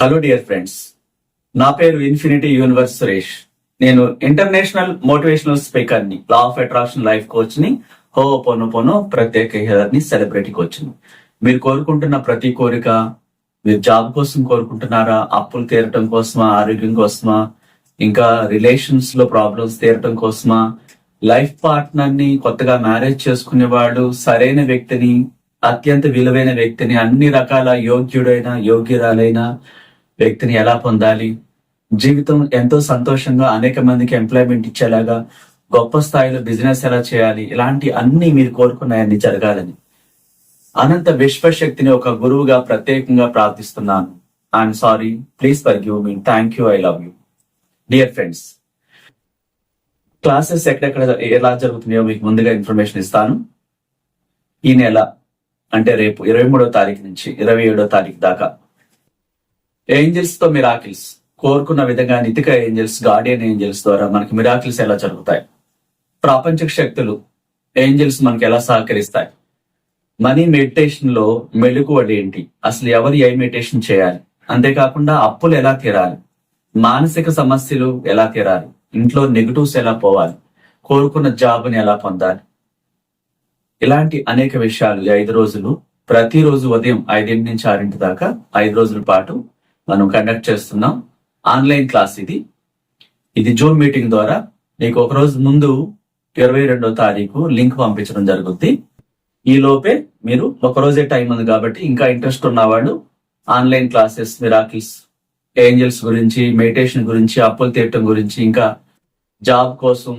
Hello dear friends నా పేరు infinity universe Suresh. నేను ఇంటర్నేషనల్ మోటివేషనల్ స్పీకర్ని లా ఆఫ్ అట్రాక్షన్ లైఫ్ కోచ్ని హో పొను పొను ప్రత్యేక ని సెలబ్రిటీ కోచ్ని. మీరు కోరుకుంటున్న ప్రతి కోరిక మీరు జాబ్ కోసం కోరుకుంటున్నారా అప్పులు తీరటం కోసమా ఆరోగ్యం కోసమా ఇంకా రిలేషన్స్లో ప్రాబ్లమ్స్ తీరటం కోసమా లైఫ్ పార్ట్నర్ని కొత్తగా మ్యారేజ్ చేసుకునేవాడు సరైన వ్యక్తిని అత్యంత విలువైన వ్యక్తిని అన్ని రకాల యోగ్యుడైన యోగ్యురాలైన వ్యక్తిని ఎలా పొందాలి? జీవితం ఎంతో సంతోషంగా అనేక మందికి ఎంప్లాయ్మెంట్ ఇచ్చేలాగా గొప్ప స్థాయిలో బిజినెస్ ఎలా చేయాలి? ఇలాంటి అన్ని మీరు కోరుకున్నాయన్ని జరగాలని. అనంత విశ్వశక్తిని ఒక గురువుగా ప్రత్యేకంగా ప్రార్థిస్తున్నాను. I'm sorry please forgive me thank you I love you dear friends classes ఎక్కడెక్కడ ఎలా జరుగుతున్నాయో మీకు ముందుగా ఇన్ఫర్మేషన్ ఇస్తాను. ఈ నెల అంటే రేపు ఇరవై మూడో తారీఖు నుంచి ఇరవై ఏడో తారీఖు దాకా. ఏంజల్స్తో మిరాకిల్స్ కోరుకున్న విధంగా నితిక ఏంజల్స్ గార్డియన్ ఏంజల్స్ ద్వారా మనకి మిరాకిల్స్ ఎలా జరుగుతాయి? ప్రాపంచిక శక్తులు ఏంజల్స్ మనకి ఎలా సహకరిస్తాయి? మనీ మెడిటేషన్లో మెళుకువలు ఏంటి? అసలు ఎవరు ఏ మెడిటేషన్ చేయాలి? అంతేకాకుండా అప్పులు ఎలా తీరాలి? మానసిక సమస్యలు ఎలా తీరాలి? ఇంట్లో నెగటివ్స్ ఎలా పోవాలి? కోరుకున్న జాబ్ని ఎలా పొందాలి? ఇలాంటి అనేక విషయాలు ఐదు రోజులు ప్రతిరోజు ఉదయం ఐదింటి నుంచి ఆరింటి దాకా ఐదు రోజుల పాటు మనం కండక్ట్ చేస్తున్నాం. ఆన్లైన్ క్లాస్ ఇది. ఇది జూమ్ మీటింగ్ ద్వారా నీకు ఒక రోజు ముందు ఇరవై రెండో తారీఖు లింక్ పంపించడం జరుగుద్ది. ఈ లోపే మీరు ఒక రోజే టైం ఉంది కాబట్టి ఇంకా ఇంట్రెస్ట్ ఉన్నవాళ్ళు ఆన్లైన్ క్లాసెస్ మిరాకిల్స్ ఏంజల్స్ గురించి మెడిటేషన్ గురించి అప్పులు తీయటం గురించి ఇంకా జాబ్ కోసం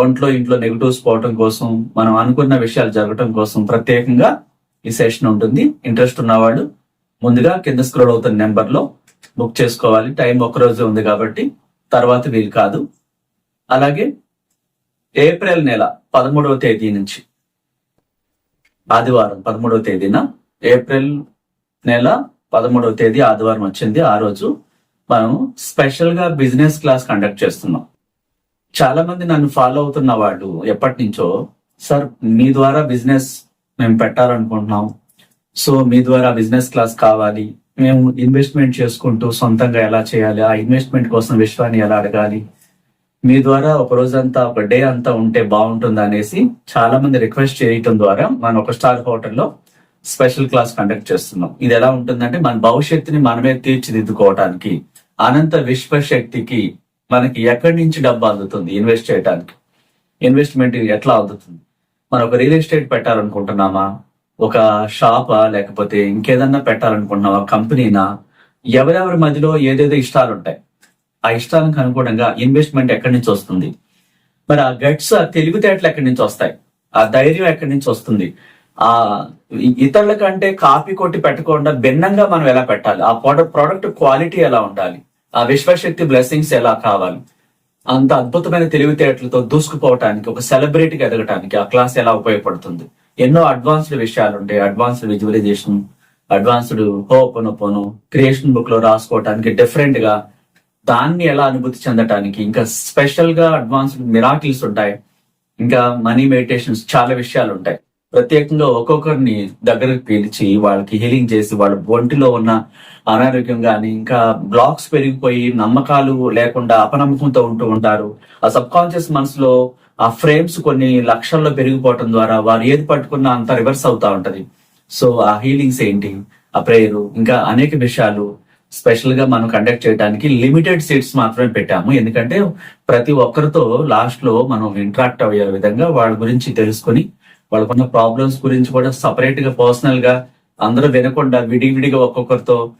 ఒంట్లో ఇంట్లో నెగిటివ్స్ పోవటం కోసం మనం అనుకున్న విషయాలు జరగటం కోసం ప్రత్యేకంగా ఈ సెషన్ ఉంటుంది. ఇంట్రెస్ట్ ఉన్నవాళ్ళు ముందుగా కింద స్క్రోల్ అవుతున్న నెంబర్లో బుక్ చేసుకోవాలి. టైం ఒక రోజు ఉంది కాబట్టి తర్వాత వీలు కాదు. అలాగే ఏప్రిల్ నెల పదమూడవ తేదీ నుంచి ఆదివారం పదమూడవ తేదీన ఏప్రిల్ నెల పదమూడవ తేదీ ఆదివారం వచ్చింది. ఆ రోజు మనం స్పెషల్గా బిజినెస్ క్లాస్ కండక్ట్ చేస్తున్నాం. చాలా మంది నన్ను ఫాలో అవుతున్న వాళ్ళు ఎప్పటి నుంచో సార్ మీ ద్వారా బిజినెస్ మేము పెట్టాలనుకుంటున్నాం. సో మీ ద్వారా బిజినెస్ క్లాస్ కావాలి. మేము ఇన్వెస్ట్మెంట్ చేసుకుంటూ సొంతంగా ఎలా చేయాలి? ఆ ఇన్వెస్ట్మెంట్ కోసం విశ్వాన్ని ఎలా అడగాలి? మీ ద్వారా ఒక రోజంతా ఒక డే అంతా ఉంటే బాగుంటుంది? అనేసి చాలా మంది రిక్వెస్ట్ చేయటం ద్వారా మనం ఒక స్టార్ హోటల్లో స్పెషల్ క్లాస్ కండక్ట్ చేస్తున్నాం. ఇది ఎలా ఉంటుందంటే మన భవిష్యత్తుని మనమే తీర్చిదిద్దుకోవటానికి అనంత విశ్వశక్తికి మనకి ఎక్కడి నుంచి డబ్బు అందుతుంది ఇన్వెస్ట్ చేయడానికి ఇన్వెస్ట్మెంట్ ఎట్లా అందుతుంది? మనం ఒక రియల్ ఎస్టేట్ పెట్టాలనుకుంటున్నామా? ఒక షాపా? లేకపోతే ఇంకేదన్నా పెట్టాలనుకుంటున్నావా కంపెనీనా? ఎవరెవరి మధ్యలో ఏదేదో ఇష్టాలు ఉంటాయి. ఆ ఇష్టాలకు అనుగుణంగా ఇన్వెస్ట్మెంట్ ఎక్కడి నుంచి వస్తుంది? మరి ఆ గట్స్ ఆ తెలివితేటలు ఎక్కడి నుంచి వస్తాయి? ఆ ధైర్యం ఎక్కడి నుంచి వస్తుంది? ఆ ఇతరుల కంటే కాపీ కొట్టి పెట్టకుండా భిన్నంగా మనం ఎలా పెట్టాలి? ఆ ప్రోడక్ట్ ప్రోడక్ట్ క్వాలిటీ ఎలా ఉండాలి? ఆ విశ్వశక్తి బ్లెస్సింగ్స్ ఎలా కావాలి? అంత అద్భుతమైన తెలివితేటలతో దూసుకుపోవటానికి ఒక సెలబ్రిటీకి ఎదగటానికి ఆ క్లాస్ ఎలా ఉపయోగపడుతుంది? ఎన్నో అడ్వాన్స్డ్ విషయాలు ఉంటాయి advanced visualisation advanced ho'oponopono creation బుక్లో రాసుకోవటానికి డిఫరెంట్గా దాన్ని ఎలా అనుభూతి చెందటానికి ఇంకా స్పెషల్గా అడ్వాన్స్డ్ మిరాకిల్స్ ఉంటాయి. ఇంకా మనీ మెడిటేషన్స్ చాలా విషయాలు ఉంటాయి ప్రత్యేకంగా ఒక్కొక్కరిని దగ్గరకు పిలిచి వాళ్ళకి హీలింగ్ చేసి వాళ్ళ ఒంటిలో ఉన్న అనారోగ్యం కానీ ఇంకా బ్లాక్స్ పెరిగిపోయి నమ్మకాలు లేకుండా అపనమ్మకంతో ఉంటూ ఉంటారు. ఆ సబ్ కాన్షియస్ మనసులో ఆ ఫ్రేమ్స్ కొన్ని లక్షల్లో పెరిగిపోవటం ద్వారా వారు ఏది పట్టుకున్నా అంత రివర్స్ అవుతా ఉంటది. సో ఆ హీలింగ్స్ ఏంటి? ఆ ప్రేయర్ ఇంకా అనేక విషయాలు స్పెషల్గా మనం కండక్ట్ చేయడానికి లిమిటెడ్ సీట్స్ మాత్రమే పెట్టాము. ఎందుకంటే ప్రతి ఒక్కరితో లాస్ట్లో మనం ఇంటరాక్ట్ అయ్యే విధంగా వాళ్ళ గురించి తెలుసుకొని వాళ్ళకున్న ప్రాబ్లమ్స్ గురించి కూడా సపరేట్గా పర్సనల్గా అందరూ వినకుండా విడివిడిగా ఒక్కొక్కరితో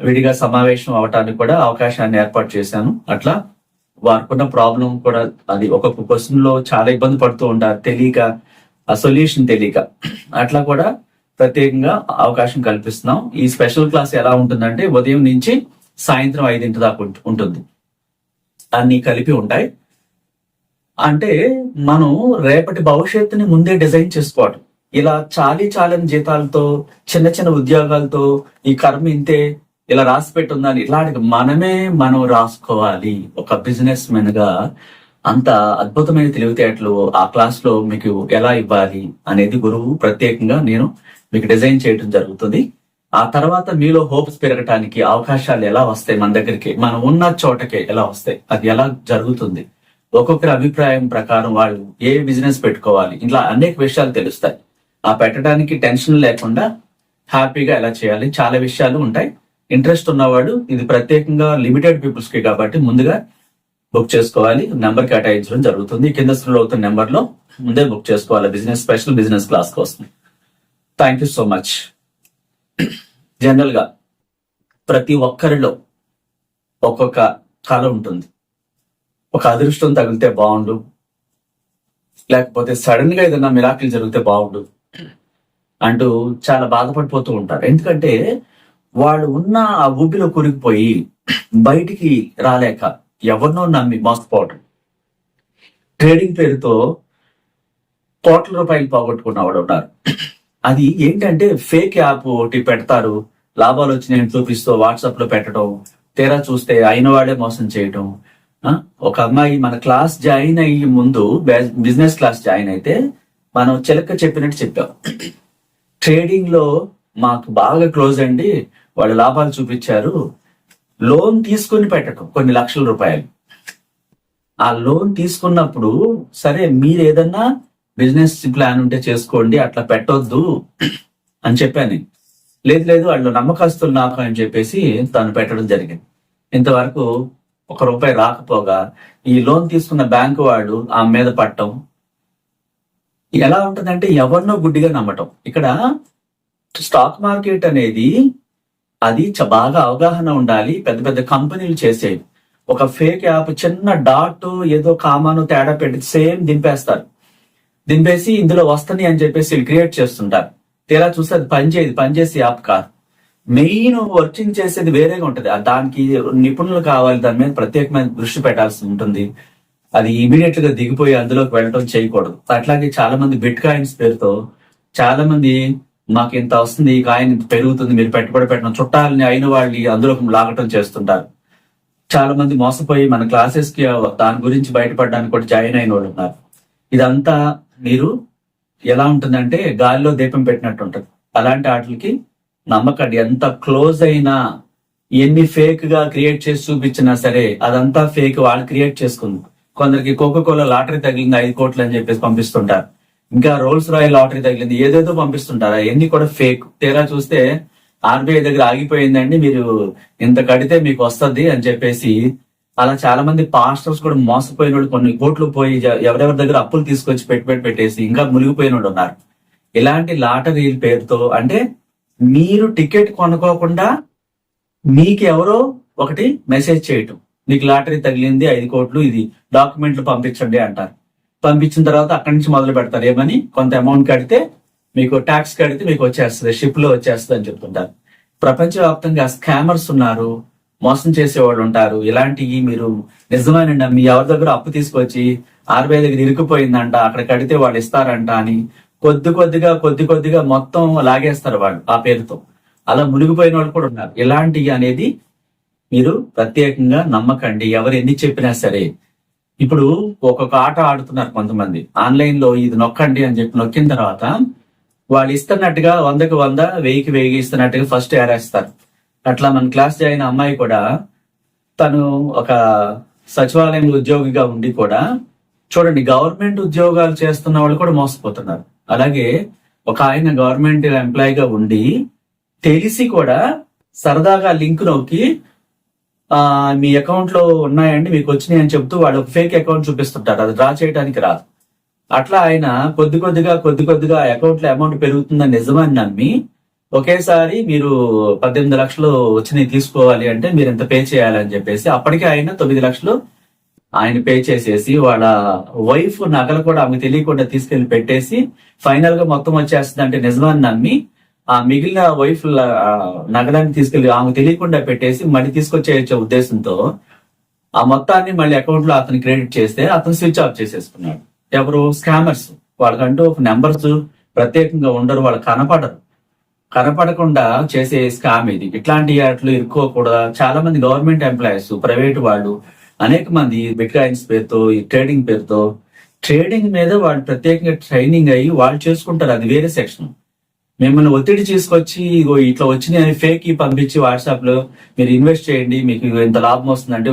విడిగా సమావేశం అవటానికి కూడా అవకాశాన్ని ఏర్పాటు చేశాను. అట్లా వారికున్న ప్రాబ్లం కూడా అది ఒక్కొక్క క్వశ్చన్లో చాలా ఇబ్బంది పడుతూ ఉంటారు తెలియక ఆ సొల్యూషన్ తెలియక. అట్లా కూడా ప్రత్యేకంగా అవకాశం కల్పిస్తున్నాం. ఈ స్పెషల్ క్లాస్ ఎలా ఉంటుందంటే ఉదయం నుంచి సాయంత్రం ఐదింటి దాకా ఉంటుంది. అన్ని కలిపి ఉంటాయి. అంటే మనం రేపటి భవిష్యత్తుని ముందే డిజైన్ చేసుకోవడం ఇలా చాలీ చాలని జీతాలతో చిన్న చిన్న ఉద్యోగాలతో ఈ కర్మ ఇంతే ఇలా రాసి పెట్టుందని ఇలాంటి మనమే మనం రాసుకోవాలి. ఒక బిజినెస్ మెన్గా అంత అద్భుతమైన తెలివితేటలు ఆ క్లాస్లో మీకు ఎలా ఇవ్వాలి అనేది గురువు ప్రత్యేకంగా నేను మీకు డిజైన్ చేయడం జరుగుతుంది. ఆ తర్వాత మీలో హోప్స్ పెరగటానికి అవకాశాలు ఎలా వస్తాయి మన దగ్గరికి? మనం ఉన్న చోటకే ఎలా వస్తాయి? అది ఎలా జరుగుతుంది? ఒక్కొక్కరి అభిప్రాయం ప్రకారం వాళ్ళు ఏ బిజినెస్ పెట్టుకోవాలి? ఇట్లా అనేక విషయాలు తెలుస్తాయి. ఆ పెట్టడానికి టెన్షన్ లేకుండా హ్యాపీగా ఎలా చేయాలి? చాలా విషయాలు ఉంటాయి. ఇంట్రెస్ట్ ఉన్నవాడు ఇది ప్రత్యేకంగా లిమిటెడ్ పీపుల్స్కి కాబట్టి ముందుగా బుక్ చేసుకోవాలి. నెంబర్ కేటాయించడం జరుగుతుంది. కింద స్క్రోల్ అవుతున్న నెంబర్లో ముందే బుక్ చేసుకోవాలి. బిజినెస్ స్పెషల్ బిజినెస్ క్లాస్ కోసం. థ్యాంక్ యూ సో మచ్ జనరల్గా ప్రతి ఒక్కరిలో ఒక్కొక్క కళ ఉంటుంది. ఒక అదృష్టం తగిలితే బాగుండు. లేకపోతే సడన్గా ఏదైనా మిరాకిల్ జరిగితే బాగుండు. అంటూ చాలా బాధపడిపోతూ ఉంటారు. ఎందుకంటే వాళ్ళు ఉన్న ఆ ఊపిలో కూరికిపోయి బయటికి రాలేక ఎవరినో నమ్మి మోసపోవటం. ట్రేడింగ్ పేరుతో కోట్ల రూపాయలు పోగొట్టుకున్న వాడు ఉన్నారు. అది ఏంటంటే ఫేక్ యాప్ ఒకటి పెడతారు. లాభాలు వచ్చినాయని చూపిస్తూ వాట్సాప్లో పెట్టడం తీరా చూస్తే అయిన వాడే మోసం చేయటం ఒక అమ్మాయి మన క్లాస్ జాయిన్ అయ్యి ముందు బిజినెస్ క్లాస్ జాయిన్ అయితే మనం చిలక చెప్పినట్టు చెప్పాం. ట్రేడింగ్లో మాకు బాగా క్లోజ్ అండి. వాళ్ళు లాభాలు చూపించారు. లోన్ తీసుకుని పెట్టడం కొన్ని లక్షల రూపాయలు. ఆ లోన్ తీసుకున్నప్పుడు సరే మీరు ఏదన్నా బిజినెస్ ప్లాన్ ఉంటే చేసుకోండి అట్లా పెట్టొద్దు అని చెప్పాను లేదు లేదు వాళ్ళు నమ్మకస్తులు నాకు అని చెప్పేసి తను పెట్టడం జరిగింది. ఇంతవరకు ఒక రూపాయి రాకపోగా ఈ లోన్ తీసుకున్న బ్యాంకు వాడు ఆ మీద పట్టడం ఎలా ఉంటుందంటే ఎవరినో గుడ్డిగా నమ్మటం. ఇక్కడ స్టాక్ మార్కెట్ అనేది అది చ- బాగా అవగాహన ఉండాలి పెద్ద పెద్ద కంపెనీలు చేసేవి. ఒక ఫేక్ యాప్ చిన్న డాట్ ఏదో కామాను తేడా పెట్టి సేమ్ దింపేస్తారు. దింపేసి ఇందులో వస్తుంది అని చెప్పేసి క్రియేట్ చేస్తుంటారు. తీరా చూస్తే అది పనిచేయదు పనిచేసే యాప్ కాదు. మెయిన్ వర్కింగ్ చేసేది వేరేగా ఉంటది. ఆ దానికి నిపుణులు కావాలి దాని మీద ప్రత్యేకమైన దృష్టి పెట్టాల్సి ఉంటుంది. అది ఇమీడియట్గా దిగిపోయి అందులోకి వెళ్ళడం చేయకూడదు. అట్లాగే చాలా మంది బిట్ కాయిన్స్ పేరుతో చాలా మంది మాకు ఇంత వస్తుంది ఈ కాయిన్ ఇంత పెరుగుతుంది మీరు పెట్టుబడి పెట్టడం చుట్టాలని అయిన వాళ్ళని అందులోకి లాగటం చేస్తుంటారు. చాలా మంది మోసపోయి మన క్లాసెస్కి దాని గురించి బయటపడడానికి కూడా జాయిన్ అయిన వాళ్ళు ఉన్నారు. ఇదంతా మీరు ఎలా ఉంటుందంటే గాలిలో దీపం పెట్టినట్టు ఉంటుంది. అలాంటి వాటికి నమ్మకండి ఎంత క్లోజ్ అయినా ఎన్ని ఫేక్గా క్రియేట్ చేసి చూపించినా సరే అదంతా ఫేక్ వాళ్ళు క్రియేట్ చేసుకుంది. కొందరికి కోకో కోలా లాటరీ తగిలింది ఐదు కోట్లు అని చెప్పేసి పంపిస్తుంటారు. ఇంకా రోల్స్ రాయల్ లాటరీ తగిలింది ఏదేదో పంపిస్తుంటారు. అవన్నీ కూడా ఫేక్ తేరా చూస్తే ఆర్బీఐ దగ్గర ఆగిపోయిందండి. మీరు ఇంత కడితే మీకు వస్తది అని చెప్పేసి అలా చాలా మంది పాస్టర్స్ కూడా మోసపోయిన వాళ్ళు కొన్ని కోట్లు పోయి ఎవరెవరి దగ్గర అప్పులు తీసుకొచ్చి పెట్టి పెట్టేసి ఇంకా మునిగిపోయిన ఉన్నారు. ఇలాంటి లాటరీ పేరుతో అంటే మీరు టికెట్ కొనుక్కోకుండా మీకు ఎవరో ఒకటి మెసేజ్ చేయటం. మీకు లాటరీ తగిలింది ఐదు కోట్లు ఇది. డాక్యుమెంట్లు పంపించండి అంటారు. పంపించిన తర్వాత అక్కడి నుంచి మొదలు పెడతారు. ఏమని? కొంత అమౌంట్ కడితే మీకు ట్యాక్స్ కడితే మీకు వచ్చేస్తుంది షిప్లో వచ్చేస్తుంది అని చెప్తుంటారు. ప్రపంచవ్యాప్తంగా స్కామర్స్ ఉన్నారు మోసం చేసేవాళ్ళు ఉంటారు. ఇలాంటివి మీరు నిజమేనండి మీ ఎవరి దగ్గర అప్పు తీసుకొచ్చి ఆర్బీఐ దగ్గర ఇరుక్కుపోయిందంట అక్కడ కడితే వాళ్ళు ఇస్తారంట అని కొద్ది కొద్దిగా కొద్ది కొద్దిగా మొత్తం లాగేస్తారు వాళ్ళు ఆ పేరుతో. అలా మునిగిపోయిన వాళ్ళు కూడా ఉన్నారు. ఇలాంటివి అనేది మీరు ప్రత్యేకంగా నమ్మకండి. ఎవరు ఎన్ని చెప్పినా సరే. ఇప్పుడు ఒక్కొక్క ఆట ఆడుతున్నారు కొంతమంది. ఆన్లైన్లో ఇది నొక్కండి అని చెప్పి నొక్కిన తర్వాత వాళ్ళు ఇస్తున్నట్టుగా వందకు వంద వెయ్యికి వెయ్యి ఇస్తున్నట్టుగా ఫస్ట్ ఏరేస్తారు. అట్లా మన క్లాస్ జాయిన్ అమ్మాయి కూడా తను ఒక సచివాలయం ఉద్యోగిగా ఉండి కూడా చూడండి గవర్నమెంట్ ఉద్యోగాలు చేస్తున్న వాళ్ళు కూడా మోసపోతున్నారు. అలాగే ఒక ఆయన గవర్నమెంట్ ఎంప్లాయీగా ఉండి తెలిసి కూడా సరదాగా లింక్ నొక్కి ఆ, మీ అకౌంట్లో ఉన్నాయండి మీకు వచ్చినాయి అని చెప్తూ వాళ్ళు ఫేక్ అకౌంట్ చూపిస్తుంటారు. అది డ్రా చేయడానికి రాదు. అట్లా ఆయన కొద్ది కొద్దిగా కొద్ది కొద్దిగా అకౌంట్లో అమౌంట్ పెరుగుతుందని నిజమని నమ్మి ఒకేసారి మీరు పద్దెనిమిది లక్షలు వచ్చినాయి తీసుకోవాలి అంటే మీరు ఎంత పే చేయాలని చెప్పేసి అప్పటికే ఆయన తొమ్మిది లక్షలు ఆయన పే చేసేసి వాళ్ళ వైఫ్ నగలు కూడా ఆమెకు తెలియకుండా తీసుకెళ్ళి పెట్టేసి ఫైనల్గా మొత్తం వచ్చేస్తుంది అంటే నిజమాన్ని నమ్మి ఆ మిగిలిన వైఫ్ నగలాన్ని తీసుకెళ్ళి ఆమెకు తెలియకుండా పెట్టేసి మళ్ళీ తీసుకొచ్చేయచ్చే ఉద్దేశంతో ఆ మొత్తాన్ని మళ్ళీ అకౌంట్లో అతను క్రెడిట్ చేస్తే అతను స్విచ్ ఆఫ్ చేసేసుకున్నాడు. ఎవరు? స్కామర్స్ వాళ్ళకంటూ ఒక నెంబర్స్ ప్రత్యేకంగా ఉండరు వాళ్ళు కనపడరు. కనపడకుండా చేసే స్కామ్ ఇది. ఇట్లాంటి వాటిలో ఇరుక్కోకూడదు? చాలా మంది గవర్నమెంట్ ఎంప్లాయీస్ ప్రైవేట్ వాళ్ళు అనేక మంది బిట్ కాయిన్స్ పేరుతో ఈ ట్రేడింగ్ పేరుతో ట్రేడింగ్ మీద వాళ్ళు ప్రత్యేకంగా ట్రైనింగ్ అయ్యి వాళ్ళు చేసుకుంటారు. అది వేరే సెక్షన్ మిమ్మల్ని ఒత్తిడి తీసుకొచ్చి ఇగో ఇట్లా వచ్చినాయి అని ఫేక్ పంపించి వాట్సాప్లో మీరు ఇన్వెస్ట్ చేయండి మీకు ఇంత లాభం వస్తుందంటే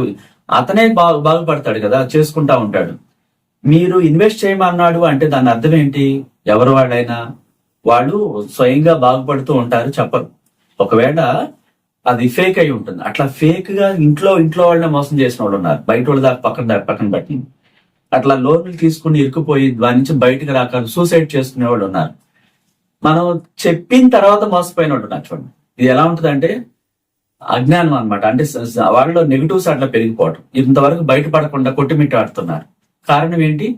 అతనే బాగు బాగుపడతాడు కదా చేసుకుంటా ఉంటాడు. మీరు ఇన్వెస్ట్ చేయమన్నాడు అంటే దాని అర్థం ఏంటి? ఎవరు వాడైనా వాళ్ళు స్వయంగా బాగుపడుతూ ఉంటారు చెప్పరు. ఒకవేళ అది ఫేక్ అయి ఉంటుంది. అట్లా ఫేక్గా ఇంట్లో ఇంట్లో వాళ్ళని మోసం చేసిన వాళ్ళు ఉన్నారు. బయట వాళ్ళ దాకా పక్కన దాకా పక్కన పట్టింది అట్లా లోన్లు తీసుకుని ఇరుక్కుపోయి దాని నుంచి బయటకు రాక సూసైడ్ చేసుకునే వాళ్ళు ఉన్నారు. మనం చెప్పిన తర్వాత మోసపోయిన వాళ్ళు ఉన్నారు చూడండి. ఇది ఎలా ఉంటుందంటే అజ్ఞానం అనమాట అంటే స- వాళ్ళలో నెగిటివ్స్ అట్లా పెరిగిపోవటం. ఇంతవరకు బయటపడకుండా కొట్టుమిట్టు ఆడుతున్నారు కారణం ఏంటి?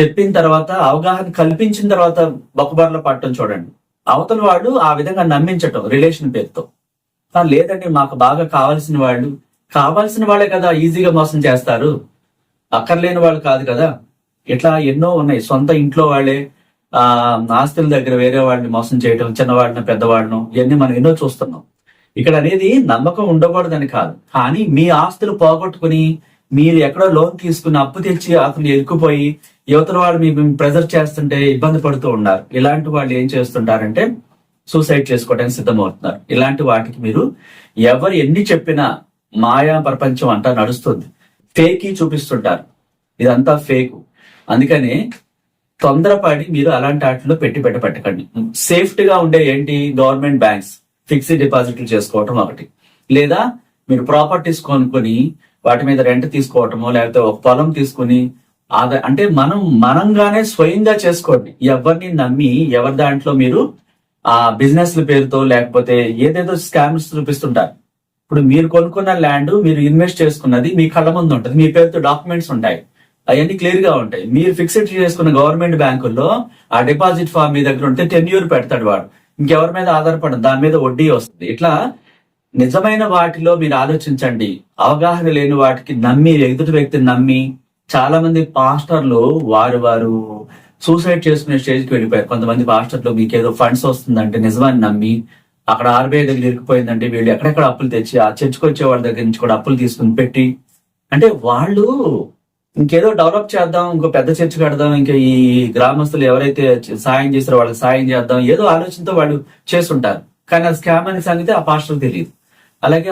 చెప్పిన తర్వాత అవగాహన కల్పించిన తర్వాత బొక్కబార్లో పట్టడం చూడండి. అవతల వాళ్ళు ఆ విధంగా నమ్మించటం రిలేషన్ పేరుతో. లేదండి మాకు బాగా కావాల్సిన వాళ్ళు. కావాల్సిన వాళ్ళే కదా ఈజీగా మోసం చేస్తారు. అక్కర్లేని వాళ్ళు కాదు కదా. ఇట్లా ఎన్నో ఉన్నాయి. సొంత ఇంట్లో వాళ్ళే ఆ ఆస్తుల దగ్గర వేరే వాళ్ళని మోసం చేయటం చిన్నవాడిని పెద్దవాళ్ళను ఇవన్నీ మనం ఎన్నో చూస్తున్నాం. ఇక్కడ అనేది నమ్మకం ఉండకూడదని కాదు. కానీ మీ ఆస్తులు పోగొట్టుకుని మీరు ఎక్కడో లోన్ తీసుకుని అప్పు తెచ్చి అతను ఎరుకుపోయి యువతల వాళ్ళు మీకు ప్రెజర్ చేస్తుంటే ఇబ్బంది పడుతూ ఉన్నారు. ఇలాంటి వాళ్ళు ఏం చేస్తుంటారంటే సూసైడ్ చేసుకోవడానికి సిద్ధమవుతున్నారు. ఇలాంటి వాటికి మీరు ఎవరు ఎన్ని చెప్పినా మాయా ప్రపంచం అంతా నడుస్తుంది. ఫేకీ చూపిస్తుంటారు. ఇదంతా ఫేక్. అందుకని తొందరపడి మీరు అలాంటి వాటిలో పెట్టి పెట్ట పెట్టకండి. సేఫ్టీగా ఉండే ఏంటి? గవర్నమెంట్ బ్యాంక్స్ ఫిక్స్డ్ డిపాజిట్లు చేసుకోవటం ఒకటి. లేదా మీరు ప్రాపర్టీస్ కొనుక్కొని వాటి మీద రెంట్ తీసుకోవటమో లేకపోతే ఒక పొలం తీసుకుని ఆదా అంటే మనం మనంగానే స్వయంగా చేసుకోండి. ఎవరిని నమ్మి ఎవరి దాంట్లో మీరు ఆ బిజినెస్ పేరుతో లేకపోతే ఏదేదో స్కామ్స్ చూపిస్తుంటారు. ఇప్పుడు మీరు కొనుక్కున్న ల్యాండ్ మీరు ఇన్వెస్ట్ చేసుకున్నది మీ కళ్ళ ముందు ఉంటుంది. మీ పేరుతో డాక్యుమెంట్స్ ఉంటాయి. అవన్నీ క్లియర్గా ఉంటాయి. మీరు ఫిక్స్డ్ చేసుకున్న గవర్నమెంట్ బ్యాంకుల్లో ఆ డిపాజిట్ ఫామ్ మీ దగ్గర ఉంటే టెన్ ఇయర్ పెడతాడు వాడు. ఇంకెవరి మీద ఆధారపడదు. దాని మీద వడ్డీ వస్తుంది. ఇట్లా నిజమైన వాటిలో మీరు ఆలోచించండి. అవగాహన లేని వాటికి నమ్మి ఎదుటి వ్యక్తిని నమ్మి చాలా మంది పాస్టర్లు వారు వారు సూసైడ్ చేసుకునే స్టేజ్కి వెళ్ళిపోయారు. కొంతమంది పాస్టర్లు మీకు ఏదో ఫండ్స్ వస్తుందంటే నిజమాన్ని నమ్మి అక్కడ ఆర్బీఐ దగ్గర ఇరికిపోయిందంటే వీళ్ళు ఎక్కడెక్కడ అప్పులు తెచ్చి ఆ చర్చకు వచ్చే వాళ్ళ దగ్గర నుంచి కూడా అప్పులు తీసుకుని పెట్టి అంటే వాళ్ళు ఇంకేదో డెవలప్ చేద్దాం ఇంకో పెద్ద చర్చ్ కడదాం ఇంకా ఈ గ్రామస్తులు ఎవరైతే సాయం చేస్తారో వాళ్ళకి సాయం చేద్దాం ఏదో ఆలోచనతో వాళ్ళు చేస్తుంటారు. కానీ అది స్కామ్ అనే సంగతి ఆ పాస్టర్ తెలియదు. అలాగే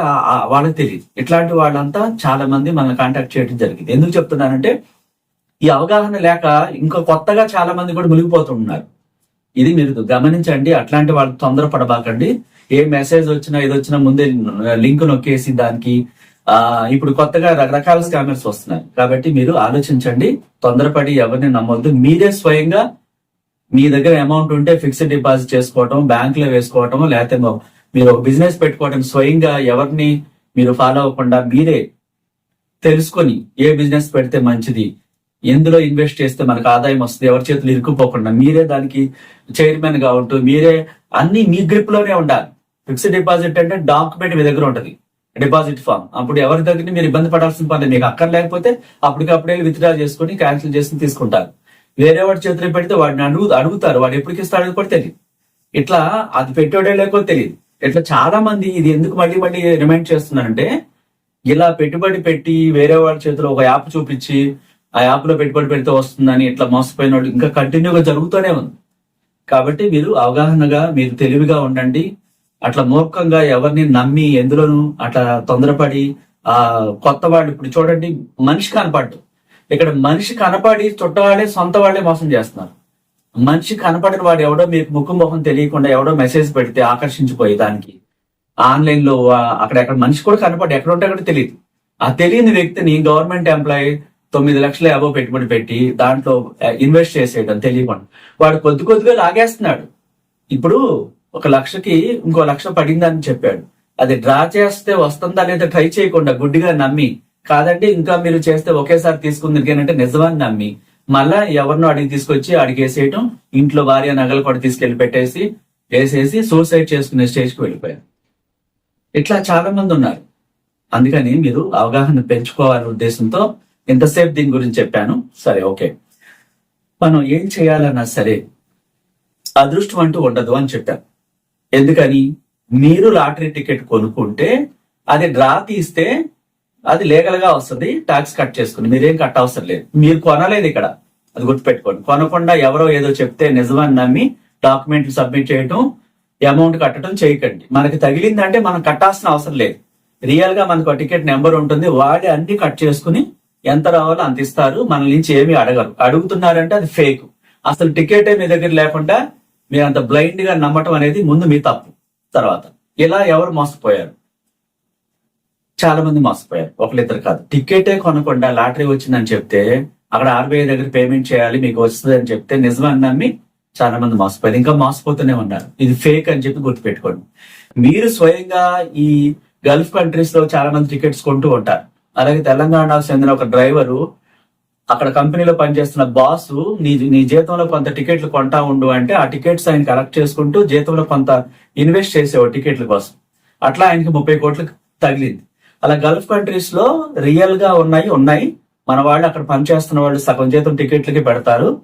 వాళ్ళకి తెలియదు. ఇట్లాంటి వాళ్ళంతా చాలా మంది మనల్ని కాంటాక్ట్ చేయడం జరిగింది. ఎందుకు చెప్తున్నానంటే ఈ అవగాహన లేక ఇంకా కొత్తగా చాలా మంది కూడా మునిగిపోతున్నారు. ఇది మీరు గమనించండి అట్లాంటి వాళ్ళు తొందరపడబాకండి. ఏ మెసేజ్ వచ్చినా ఇది వచ్చినా ముందే లింక్ నొక్కేసి దానికి ఆ ఇప్పుడు కొత్తగా రకరకాల స్కామర్స్ వస్తున్నాయి. కాబట్టి మీరు ఆలోచించండి తొందరపడి ఎవరిని నమ్మొద్దు. మీరే స్వయంగా మీ దగ్గర అమౌంట్ ఉంటే ఫిక్స్డ్ డిపాజిట్ చేసుకోవటం బ్యాంకులో వేసుకోవటం లేకపోతే మీరు ఒక బిజినెస్ పెట్టుకోవటం స్వయంగా ఎవరిని మీరు ఫాలో అవ్వకుండా మీరే తెలుసుకొని ఏ బిజినెస్ పెడితే మంచిది ఎందులో ఇన్వెస్ట్ చేస్తే మనకు ఆదాయం వస్తుంది ఎవరి చేతులు ఇరుక్కుపోకుండా మీరే దానికి చైర్మన్గా ఉంటూ మీరే అన్ని మీ గ్రిప్లోనే ఉండాలి. ఫిక్స్డ్ డిపాజిట్ అంటే డాక్యుమెంట్ మీ దగ్గర ఉంటుంది. డిపాజిట్ ఫామ్ అప్పుడు ఎవరి దగ్గర మీరు ఇబ్బంది పడాల్సిన పని మీకు అక్కర్ లేకపోతే అప్పటికప్పుడే విత్డ్రా చేసుకుని క్యాన్సిల్ చేసి తీసుకుంటారు. వేరే వాడి చేతిలో పెడితే వాడిని అడుగు అడుగుతారు. వాడు ఎప్పటికి ఇస్తాడో కూడా తెలియదు. ఇట్లా అది పెట్టాడే లేకో తెలియదు. ఇట్లా చాలా మంది ఇది ఎందుకు మళ్ళీ మళ్ళీ రిమైండ్ చేస్తున్నారంటే ఇలా పెట్టుబడి పెట్టి వేరే వాళ్ళ చేతిలో ఒక యాప్ చూపించి ఆ యాప్లో పెట్టుబడి పెడితే వస్తుందని ఇట్లా మోసపోయిన వాళ్ళు ఇంకా కంటిన్యూగా జరుగుతూనే ఉంది. కాబట్టి మీరు అవగాహనగా మీరు తెలివిగా ఉండండి. అట్లా మూర్ఖంగా ఎవరిని నమ్మి ఎందులోనూ అట్లా తొందరపడి ఆ కొత్త వాళ్ళు ఇప్పుడు చూడండి మనిషి కనపడ్డు. ఇక్కడ మనిషి కనపడి చుట్టవాళ్ళే సొంత వాళ్ళే మోసం చేస్తున్నారు. మనిషి కనపడిన వాడు ఎవడో మీకు ముక్కు ముఖం తెలియకుండా ఎవడో మెసేజ్ పెడితే ఆకర్షించిపోయి దానికి ఆన్లైన్లో అక్కడెక్కడ మనిషి కూడా కనపడి ఎక్కడ ఉంటే అక్కడ తెలియదు. ఆ తెలియని వ్యక్తిని గవర్నమెంట్ ఎంప్లాయీ తొమ్మిది లక్షల యాభో పెట్టుబడి పెట్టి దాంట్లో ఇన్వెస్ట్ చేసేయడం తెలియకుండా. వాడు కొద్ది కొద్దిగా లాగేస్తున్నాడు. ఇప్పుడు ఒక లక్షకి ఇంకో లక్ష పడిందని చెప్పాడు. అది డ్రా చేస్తే వస్తుందా లేదా ట్రై చేయకుండా గుడ్డిగా నమ్మి కాదంటే ఇంకా మీరు చేస్తే ఒకేసారి తీసుకుంది అంటే నిజమని నమ్మి మళ్ళా ఎవరినో అడిగి తీసుకొచ్చి అడిగేసేయటం ఇంట్లో భార్య నగలు కూడా తీసుకెళ్ళి పెట్టేసి వేసేసి సూసైడ్ చేసుకునే స్టేజ్కి వెళ్ళిపోయారు ఇట్లా చాలా మంది ఉన్నారు. అందుకని మీరు అవగాహన పెంచుకోవాలనే ఉద్దేశంతో ఇంతసేపు దీని గురించి చెప్పాను. సరే ఓకే. మనం ఏం చేయాలన్నా సరే అదృష్టం అంటూ ఉండదు అని చెప్పాను. ఎందుకని? మీరు లాటరీ టికెట్ కొనుక్కుంటే అది డ్రా తీస్తే అది లీగల్గా వస్తుంది ట్యాక్స్ కట్ చేసుకుని మీరేం కట్ అవసరం లేదు. మీరు కొనలేదు ఇక్కడ. అది గుర్తుపెట్టుకోండి. కొనకుండా ఎవరో ఏదో చెప్తే నిజమని నమ్మి డాక్యుమెంట్లు సబ్మిట్ చేయటం అమౌంట్ కట్టడం చేయకండి. మనకి తగిలిందంటే మనం కట్టాల్సిన అవసరం లేదు. రియల్గా మనకు టికెట్ నెంబర్ ఉంటుంది. వాడి అన్ని కట్ చేసుకుని ఎంత రావాలో అంత ఇస్తారు. మన నుంచి ఏమి అడగరు. అడుగుతున్నారంటే అది ఫేక్ అసలు టికెటే మీ దగ్గర లేకుండా మీరు అంత బ్లైండ్గా నమ్మటం అనేది ముందు మీ తప్పు. తర్వాత ఇలా ఎవరు మోసపోయారు? చాలా మంది మోసపోయారు. ఒకళ్ళిద్దరు కాదు. టికెటే కొనకుండా లాటరీ వచ్చిందని చెప్తే అక్కడ ఆర్బీఐ దగ్గర పేమెంట్ చేయాలి మీకు వస్తుంది అని చెప్తే నిజమని నమ్మి చాలా మంది మోసపోయారు. ఇంకా మోసపోతూనే ఉన్నారు. ఇది ఫేక్ అని చెప్పి గుర్తుపెట్టుకోండి. మీరు స్వయంగా ఈ గల్ఫ్ కంట్రీస్లో చాలా మంది టికెట్స్ కొంటూ ఉంటారు. అలాగే తెలంగాణకు చెందిన ఒక డ్రైవరు అక్కడ కంపెనీలో పనిచేస్తున్న బాస్ నీ నీ జీతంలో కొంత టికెట్లు కొంటా ఉండు అంటే ఆ టికెట్స్ ఆయన కలెక్ట్ చేసుకుంటూ జీతంలో కొంత ఇన్వెస్ట్ చేసేవాడు టికెట్ల కోసం. అట్లా ఆయనకి ముప్పై కోట్లు తగిలింది. అలా గల్ఫ్ కంట్రీస్లో రియల్గా ఉన్నాయి ఉన్నాయి. మన వాళ్ళు అక్కడ పనిచేస్తున్న వాళ్ళు సగం జీతం టికెట్లకి పెడతారు.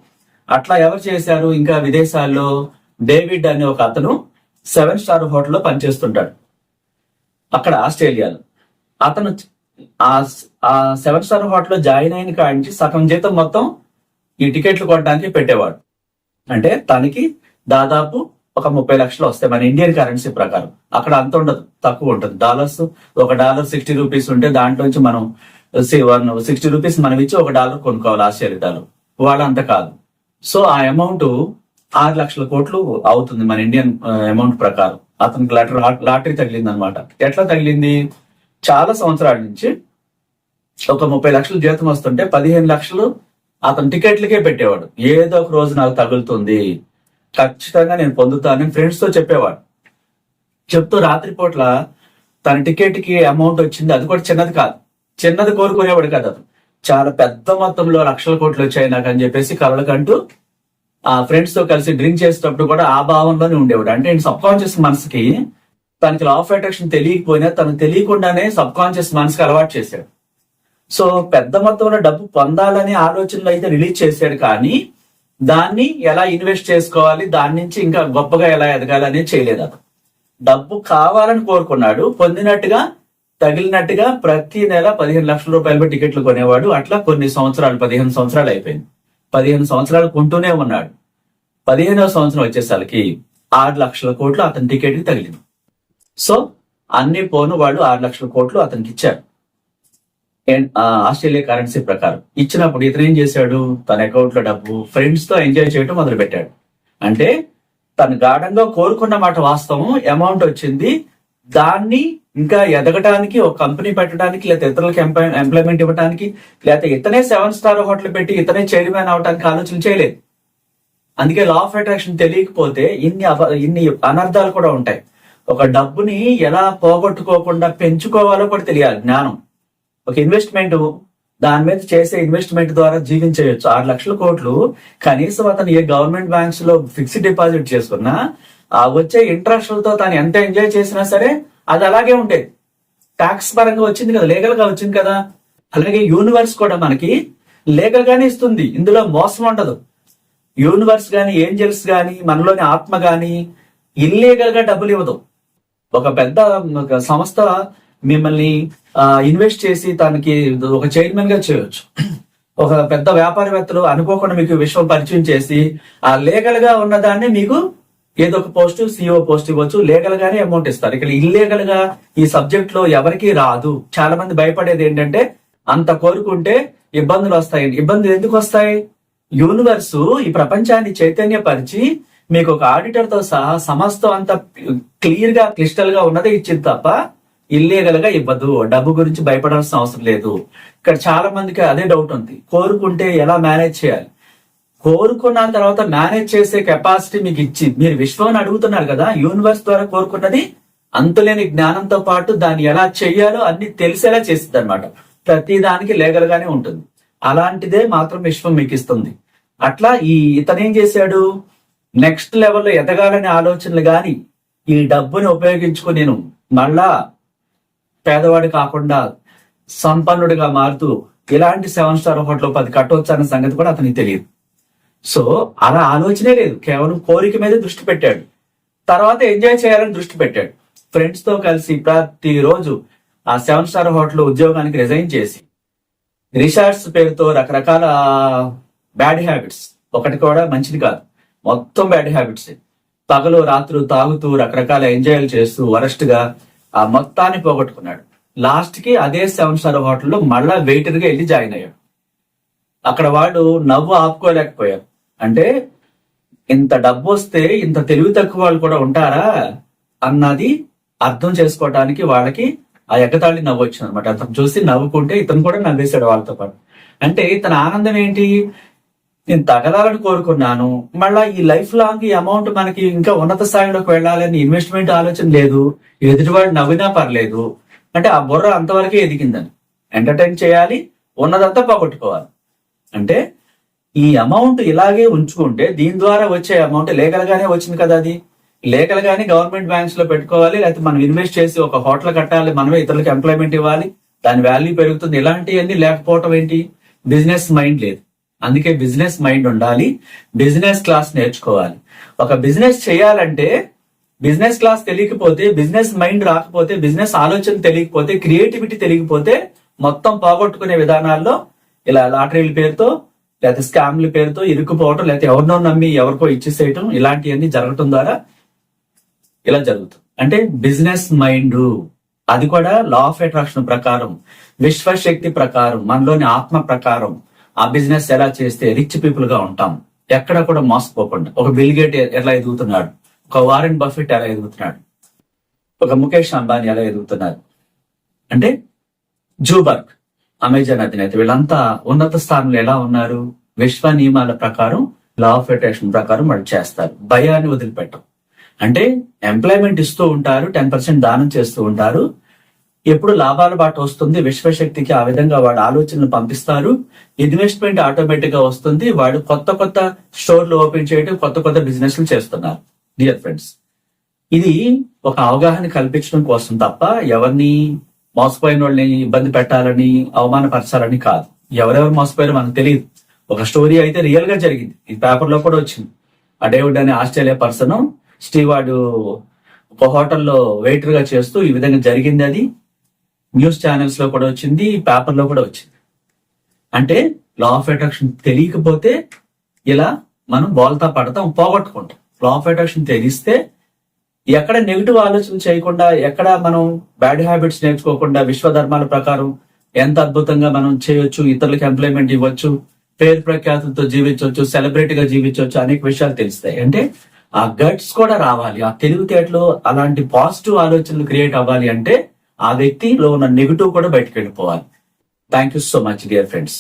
అట్లా ఎవరు చేశారు? ఇంకా విదేశాల్లో డేవిడ్ అనే ఒక అతను సెవెన్ స్టార్ హోటల్లో పనిచేస్తుంటాడు. అక్కడ ఆస్ట్రేలియాలో. అతను ఆ ఆ సెవెన్ స్టార్ హోటల్లో జాయిన్ అయిన కాడించి నుంచి సగం జీతం మొత్తం ఈ టికెట్లు కొట్టడానికి పెట్టేవాడు. అంటే తనకి దాదాపు ఒక ముప్పై లక్షలు వస్తాయి మన ఇండియన్ కరెన్సీ ప్రకారం. అక్కడ అంత ఉండదు. తక్కువ ఉంటుంది. డాలర్స్ ఒక డాలర్ సిక్స్టీ రూపీస్ ఉంటే దాంట్లో నుంచి మనం వన్ సిక్స్టీ రూపీస్ మనం ఇచ్చి ఒక డాలర్ కొనుక్కోవాలి ఆస్ట్రేలియా డాలర్. వాళ్ళు అంత కాదు. సో ఆ అమౌంట్ ఆరు లక్షల కోట్లు అవుతుంది మన ఇండియన్ అమౌంట్ ప్రకారం. అతనికి లాటరీ లాటరీ తగిలింది అనమాట ఎట్లా తగిలింది? చాలా సంవత్సరాల నుంచి ఒక ముప్పై లక్షలు జీతం వస్తుంటే పదిహేను లక్షలు అతను టికెట్లకే పెట్టేవాడు. ఏదో ఒక రోజు నాకు తగులుతుంది. ఖచ్చితంగా నేను పొందుతాను ఫ్రెండ్స్తో చెప్పేవాడు చెప్తూ రాత్రిపూట్ల తన టికెట్కి అమౌంట్ వచ్చింది. అది కూడా చిన్నది కాదు. చిన్నది కోరుకునేవాడు కాదు అతను. చాలా పెద్ద మొత్తంలో లక్షల కోట్లు వచ్చాయి నాకు అని చెప్పేసి కలలకంటూ ఆ ఫ్రెండ్స్తో కలిసి డ్రింక్ చేసేటప్పుడు కూడా ఆ భావంలోనే ఉండేవాడు. అంటే సబ్ కాన్షియస్ మనసుకి తనకి లా ఆఫ్ అట్రాక్షన్ తెలియకపోయినా తను తెలియకుండానే సబ్ కాన్షియస్ మనసుకి అలవాటు చేశాడు. సో పెద్ద మొత్తంలో డబ్బు పొందాలనే ఆలోచనలు అయితే రిలీజ్ చేశాడు కానీ దాన్ని ఎలా ఇన్వెస్ట్ చేసుకోవాలి దాని నుంచి ఇంకా గొప్పగా ఎలా ఎదగాలి అనేది చేయలేదు అతను. డబ్బు కావాలని కోరుకున్నాడు పొందినట్టుగా తగిలినట్టుగా ప్రతి నెల పదిహేను లక్షల రూపాయలు టికెట్లు కొనేవాడు. అట్లా కొన్ని సంవత్సరాలు పదిహేను సంవత్సరాలు అయిపోయింది. పదిహేను సంవత్సరాలు కొంటూనే ఉన్నాడు. పదిహేనవ సంవత్సరం వచ్చేసరికి ఆరు లక్షల కోట్లు అతని టికెట్కి తగిలింది. సో అన్ని పోను వాళ్ళు ఆరు లక్షల కోట్లు అతనికి ఇచ్చారు. అండ్, ఆ, ఆస్ట్రేలియా కరెన్సీ ప్రకారం. ఇచ్చినప్పుడు ఇతను ఏం చేశాడు? తన అకౌంట్లో డబ్బు ఫ్రెండ్స్తో ఎంజాయ్ చేయడం మొదలు పెట్టాడు అంటే తను గాఢంగా కోరుకున్న మాట వాస్తవం అమౌంట్ వచ్చింది. దాన్ని ఇంకా ఎదగటానికి ఒక కంపెనీ పెట్టడానికి లేదా ఇతరులకు ఎంప్లాయ్మెంట్ ఇవ్వడానికి లేకపోతే ఇతనే సెవెన్ స్టార్ హోటల్ పెట్టి ఇతనే చైర్మన్ అవడానికి ఆలోచన చేయలేదు. అందుకే లా ఆఫ్ అట్రాక్షన్ తెలియకపోతే ఇన్ని ఇన్ని అనర్థాలు కూడా ఉంటాయి. ఒక డబ్బుని ఎలా పోగొట్టుకోకుండా పెంచుకోవాలో కూడా తెలియాలి జ్ఞానం. ఒక ఇన్వెస్ట్మెంట్ దాని మీద చేసే ఇన్వెస్ట్మెంట్ ద్వారా జీవించవచ్చు ఆరు లక్షల కోట్లు కనీసం అతను ఏ గవర్నమెంట్ బ్యాంక్స్లో ఫిక్స్డ్ డిపాజిట్ చేసుకున్నా ఆ వచ్చే ఇంట్రెస్ట్లతో తాను ఎంత ఎంజాయ్ చేసినా సరే అది అలాగే ఉండేది ట్యాక్స్ పరంగా వచ్చింది కదా లీగల్గా వచ్చింది కదా. అలాగే యూనివర్స్ కూడా మనకి లీగల్ గానే ఇస్తుంది. ఇందులో మోసం ఉండదు. యూనివర్స్ గాని ఏంజల్స్ గాని మనలోని ఆత్మ గాని ఇల్లీగల్గా డబ్బులు ఇవ్వదు. ఒక పెద్ద సంస్థ మిమ్మల్ని ఇన్వెస్ట్ చేసి తనకి ఒక చైర్మన్గా చేయొచ్చు. ఒక పెద్ద వ్యాపారవేత్తలు అనుకోకుండా మీకు విషయం పరిచయం చేసి ఆ లీగల్గా ఉన్నదాన్ని మీకు ఏదో ఒక పోస్ట్ సిఓ పోస్ట్ ఇవ్వచ్చు. లీగల్ గానే అమౌంట్ ఇస్తారు. ఇక్కడ ఇల్లీగల్గా ఈ సబ్జెక్ట్లో ఎవరికి రాదు. చాలా మంది భయపడేది ఏంటంటే అంత కోరుకుంటే ఇబ్బందులు వస్తాయి. ఇబ్బందులు ఎందుకు వస్తాయి? యూనివర్సు ఈ ప్రపంచాన్ని చైతన్యపరిచి మీకు ఒక ఆడిటర్తో సహా సమస్తం అంత క్లియర్గా క్లిస్టల్గా ఉన్నదే ఇచ్చింది తప్ప ఇల్లీగల్గా ఇవ్వదు డబ్బు గురించి భయపడాల్సిన అవసరం లేదు. ఇక్కడ చాలా మందికి అదే డౌట్ ఉంది. కోరుకుంటే ఎలా మేనేజ్ చేయాలి? కోరుకున్న తర్వాత మేనేజ్ చేసే కెపాసిటీ మీకు ఇచ్చి మీరు విశ్వాన్ని అడుగుతున్నారు కదా యూనివర్స్ ద్వారా కోరుకున్నది అంతులేని జ్ఞానంతో పాటు దాన్ని ఎలా చెయ్యాలో అన్ని తెలిసేలా చేస్తుంది అనమాట ప్రతి దానికి లీగల్ గానే ఉంటుంది. అలాంటిదే మాత్రం విశ్వం మీకు ఇస్తుంది. అట్లా ఈ ఇతనేం చేశాడు? నెక్స్ట్ లెవెల్లో ఎదగాలనే ఆలోచనలు గాని ఈ డబ్బుని ఉపయోగించుకుని నేను మళ్ళా పేదవాడు కాకుండా సంపన్నుడిగా మారుతూ ఇలాంటి సెవెన్ స్టార్ హోటల్ పది కట్టవచ్చు అన్న సంగతి కూడా అతనికి తెలియదు. సో అలా ఆలోచనే లేదు. కేవలం కోరిక మీద దృష్టి పెట్టాడు. తర్వాత ఎంజాయ్ చేయాలని దృష్టి పెట్టాడు. ఫ్రెండ్స్తో కలిసి ప్రతిరోజు ఆ సెవెన్ స్టార్ హోటల్ ఉద్యోగానికి రిజైన్ చేసి రిసార్ట్స్ పేరుతో రకరకాల బ్యాడ్ హ్యాబిట్స్ ఒకటి కూడా మంచిది కాదు. మొత్తం బ్యాడ్ హ్యాబిట్స్ పగలు రాత్రులు తాగుతూ రకరకాల ఎంజాయ్లు చేస్తూ వరస్ట్గా ఆ మొత్తాన్ని పోగొట్టుకున్నాడు. లాస్ట్కి అదే సెవెన్ స్టార్ హోటల్లో మళ్ళా వెయిటర్గా వెళ్ళి జాయిన్ అయ్యాడు. అక్కడ వాడు నవ్వు ఆపుకోలేకపోయారు. అంటే ఇంత డబ్బు వస్తే ఇంత తెలివి తక్కువ వాళ్ళు కూడా ఉంటారా అన్నది అర్థం చేసుకోవడానికి వాళ్ళకి ఆ ఎగతాళి నవ్వు వచ్చింది అనమాట అతను చూసి నవ్వుకుంటే ఇతను కూడా నవ్వేశాడు వాళ్ళతో పాటు. అంటే ఇతని ఆనందం ఏంటి? నేను తగలాలని కోరుకున్నాను. మళ్ళా ఈ లైఫ్ లాంగ్ ఈ అమౌంట్ మనకి ఇంకా ఉన్నత స్థాయిలోకి వెళ్ళాలని ఇన్వెస్ట్మెంట్ ఆలోచన లేదు. ఎదుటివాడు నవ్వినా పర్లేదు. అంటే ఆ బుర్ర అంతవరకే ఎదిగిందని. ఎంటర్టైన్ చేయాలి ఉన్నదంతా పోగొట్టుకోవాలి. అంటే ఈ అమౌంట్ ఇలాగే ఉంచుకుంటే దీని ద్వారా వచ్చే అమౌంట్ లీగల్ గానే వచ్చింది కదా అది. లీగల్ గానే గవర్నమెంట్ బ్యాంక్స్లో పెట్టుకోవాలి లేకపోతే మనం ఇన్వెస్ట్ చేసి ఒక హోటల్ కట్టాలి మనమే ఇతరులకు ఎంప్లాయ్మెంట్ ఇవ్వాలి. దాని వాల్యూ పెరుగుతుంది. ఇలాంటివన్నీ లేకపోవటం ఏంటి? బిజినెస్ మైండ్ లేదు. అందుకే బిజినెస్ మైండ్ ఉండాలి బిజినెస్ క్లాస్ నేర్చుకోవాలి. ఒక బిజినెస్ చేయాలంటే బిజినెస్ క్లాస్ తెలియకపోతే బిజినెస్ మైండ్ రాకపోతే బిజినెస్ ఆలోచన తెలియకపోతే క్రియేటివిటీ తెలియకపోతే మొత్తం పోగొట్టుకునే విధానాల్లో ఇలా లాటరీల పేరుతో లేకపోతే స్కామ్ల పేరుతో ఇరుక్కుపోవటం లేకపోతే ఎవరినో నమ్మి ఎవరికో ఇచ్చేసేయటం ఇలాంటివన్నీ జరగటం ద్వారా ఇలా జరుగుతుంది. అంటే బిజినెస్ మైండ్ అది కూడా లా ఆఫ్ అట్రాక్షన్ ప్రకారం విశ్వశక్తి ప్రకారం మనలోని ఆత్మ ప్రకారం ఆ బిజినెస్ ఎలా చేస్తే రిచ్ పీపుల్గా ఉంటాం? ఎక్కడ కూడా మోసపోకుండా. ఒక బిల్గేట్ ఎలా ఎదుగుతున్నాడు? ఒక వారెన్ బఫెట్ ఎలా ఎదుగుతున్నాడు? ఒక ముఖేష్ అంబానీ ఎలా ఎదుగుతున్నారు అంటే జూబర్గ్ అమెజాన్ అధినేత. వీళ్ళంతా ఉన్నత స్థానంలో ఎలా ఉన్నారు? విశ్వ నియమాల ప్రకారం లా ఆఫ్ అట్రాక్షన్ ప్రకారం వాళ్ళు చేస్తారు. భయాన్ని వదిలిపెట్టం. అంటే ఎంప్లాయ్మెంట్ ఇస్తూ ఉంటారు టెన్ పర్సెంట్ దానం చేస్తూ ఉంటారు. ఎప్పుడు లాభాల బాట వస్తుంది విశ్వశక్తికి ఆ విధంగా వాడు ఆలోచనలు పంపిస్తారు. ఇన్వెస్ట్మెంట్ ఆటోమేటిక్గా వస్తుంది. వాడు కొత్త కొత్త స్టోర్లు ఓపెన్ చేయడం కొత్త కొత్త బిజినెస్లు చేస్తున్నారు. డియర్ ఫ్రెండ్స్ ఇది ఒక అవగాహన కల్పించడం కోసం తప్ప ఎవరిని మోసపోయిన వాళ్ళని ఇబ్బంది పెట్టాలని అవమానపరచాలని కాదు. ఎవరెవరు మోసపోయారో మనకు తెలియదు. ఒక స్టోరీ అయితే రియల్గా జరిగింది. ఈ పేపర్లో కూడా వచ్చింది. ఆ డేవిడ్ అనే ఆస్ట్రేలియా పర్సన్ స్టీవాడు ఒక హోటల్లో వెయిటర్గా చేస్తూ ఈ విధంగా జరిగింది అది. న్యూస్ ఛానల్స్లో కూడా వచ్చింది పేపర్లో కూడా వచ్చింది. అంటే లా ఆఫ్ అట్రాక్షన్ తెలియకపోతే ఇలా మనం బోల్తా పడతాం పోగొట్టుకుంటాం. లా ఆఫ్ అట్రాక్షన్ తెలిస్తే ఎక్కడ నెగిటివ్ ఆలోచన చేయకుండా ఎక్కడ మనం బ్యాడ్ హ్యాబిట్స్ నేర్చుకోకుండా విశ్వధర్మాల ప్రకారం ఎంత అద్భుతంగా మనం చేయొచ్చు ఇతరులకు ఎంప్లాయ్మెంట్ ఇవ్వచ్చు పేరు ప్రఖ్యాతులతో జీవించవచ్చు సెలబ్రిటీగా జీవించవచ్చు అనేక విషయాలు తెలుస్తాయి. అంటే ఆ గట్స్ కూడా రావాలి. ఆ తెలివితేటలు అలాంటి పాజిటివ్ ఆలోచనలు క్రియేట్ అవ్వాలి అంటే ఆ వ్యక్తిలో ఉన్న నెగిటివ్ కూడా బయటకు వెళ్ళిపోవాలి. Thank you so much dear friends